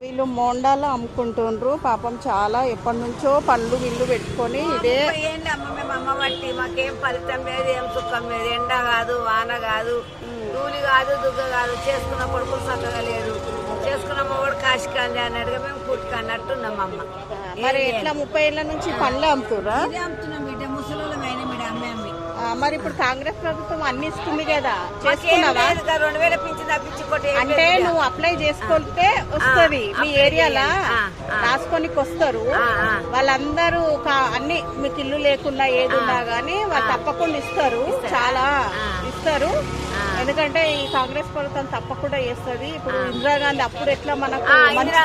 వీళ్ళు మోండాలు అమ్ముకుంటుండ్రు. పాపం చాలా ఎప్పటి నుంచో పళ్ళు విల్లు పెట్టుకొని ఇదే ఏంటి అమ్మ మేము అమ్మ బట్టి మాకేం ఫలితం లేదు ఏం సుఖం లేదు. ఎండ కాదు వాన కాదు ధూళి కాదు దుగ్గ కాదు. చేసుకున్న కొడుకులు చక్కగా లేరు. చేసుకున్న మొగడు కాశికాంది అన్నట్టుగా మేము పుట్టుకన్నట్టున్నాం అమ్మ. మరి ఎట్లా ముప్పై ఏళ్ళ నుంచి పండ్లు అమ్ముతుర్రా? ఇదే అమ్ముతున్నాం మరి ఇప్పుడు కాంగ్రెస్ ప్రభుత్వం అన్ని ఇస్తుంది కదా. చేసుకున్నావా? రెండు వేల పింఛన్ అంటే. నువ్వు అప్లై చేసుకుంటే వస్తది. మీ ఏరియాలా. రాసుకొనికి వస్తారు. వాళ్ళందరూ అన్ని మీకు ఇల్లు లేకున్నా ఏది ఉన్నా గానీ వాళ్ళు తప్పకుండా ఇస్తారు. చాలా ఇస్తారు. ఎందుకంటే ఈ కాంగ్రెస్ ప్రభుత్వం తప్పకుండా చేస్తుంది. ఇప్పుడు ఇందిరాగాంధీ అప్పుడు ఎట్లా మనకు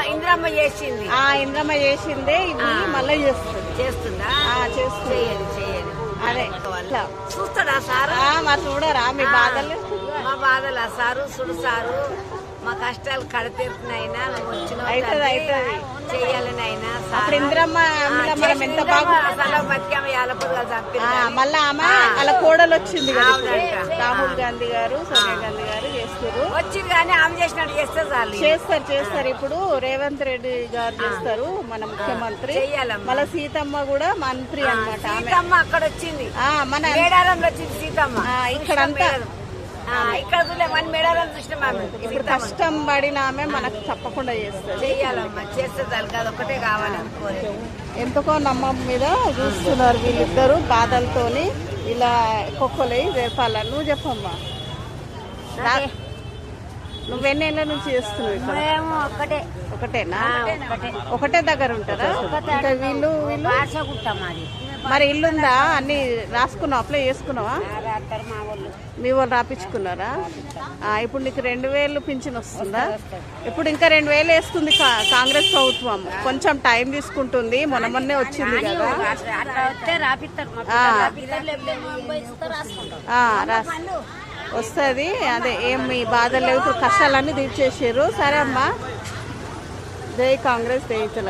ఇందిరమ్మ చేసింది. ఆ ఇంద్రమ్మ చేసిందే. ఇది మళ్ళీ చేస్తుంది. చేస్తుందా? చేస్తుంది. అదే. చూస్తాడా సార్? మరి చూడరా మీ బాధలు? మా బాధలు సారు సుడు సారు. మా కష్టాలు కడతీరుతున్నాయినా వచ్చిన అవుతుంది, అవుతుంది. అప్పుడు ఇంద్రమ్మ ఎంత బాగా బతికామ మళ్ళా ఆమె అలా కోడలు వచ్చింది. రాహుల్ గాంధీ గారు సోనియా గాంధీ గారు చేస్తారు వచ్చింది కానీ ఆమె చేసినట్టు చేస్తే చాలు చేస్తారు చేస్తారు. ఇప్పుడు రేవంత్ రెడ్డి గారు చేస్తారు మన ముఖ్యమంత్రి. మళ్ళీ సీతమ్మ కూడా మంత్రి అన్నమాట ఆమె. సీతమ్మ అక్కడ వచ్చింది. ఆ, మన వచ్చింది సీతమ్మ. ఆ, ఇక్కడంతా ఆ, ఇక్కడ చూడలే మన మేడారం చూసినాం ఆమె. ఇప్పుడు కష్టం పడిన ఆమె మనకు తప్పకుండా చేస్తుంది. చెయ్యాలమ్మా చేస్తే చాలు కాదు ఒకటే కావాలనుకోలేదు ఎంతకో నమ్మకం మీద చూస్తున్నారు వీళ్ళిద్దరు బాధలతోని ఇలా కుక్కలై రేపాల నువ్వు చెప్పమ్మా. రా- నువ్వెన్నేళ్ళ నుంచి చేస్తున్నావు ఇక్కడ? మేము ఒక్కటే. ఒకటేనా? ఒకటే. దగ్గర ఉంటారా? ఇంకా వీళ్ళు వీళ్ళు? అది. మరి ఇల్లుందా? అన్ని రాసుకున్నావు? అప్లై చేసుకున్నావా? రాస్తారు మా వాళ్ళు. మీ వాళ్ళు రాపించుకున్నారా ఆ, ఇప్పుడు నీకు రెండు వేలు పింఛన్ వస్తుందా? ఇప్పుడు ఇంకా రెండు వేలు వేస్తుంది కా- కాంగ్రెస్ ప్రభుత్వం. కొంచెం టైం తీసుకుంటుంది. మొన్న మొన్నే వచ్చింది కదా. అట్లా వస్తే రాపిస్తారు మా ఆ. పిల్లలు రాపిస్తారు, లేకపోతే ఇస్తే రాసుకుంటాం. ఆ, రాస్ వస్తుంది. అదే ఏం మీ బాధలు లేవు ఇప్పుడు కష్టాలన్నీ తీర్చేసారు సరే అమ్మా. జై కాంగ్రెస్ జై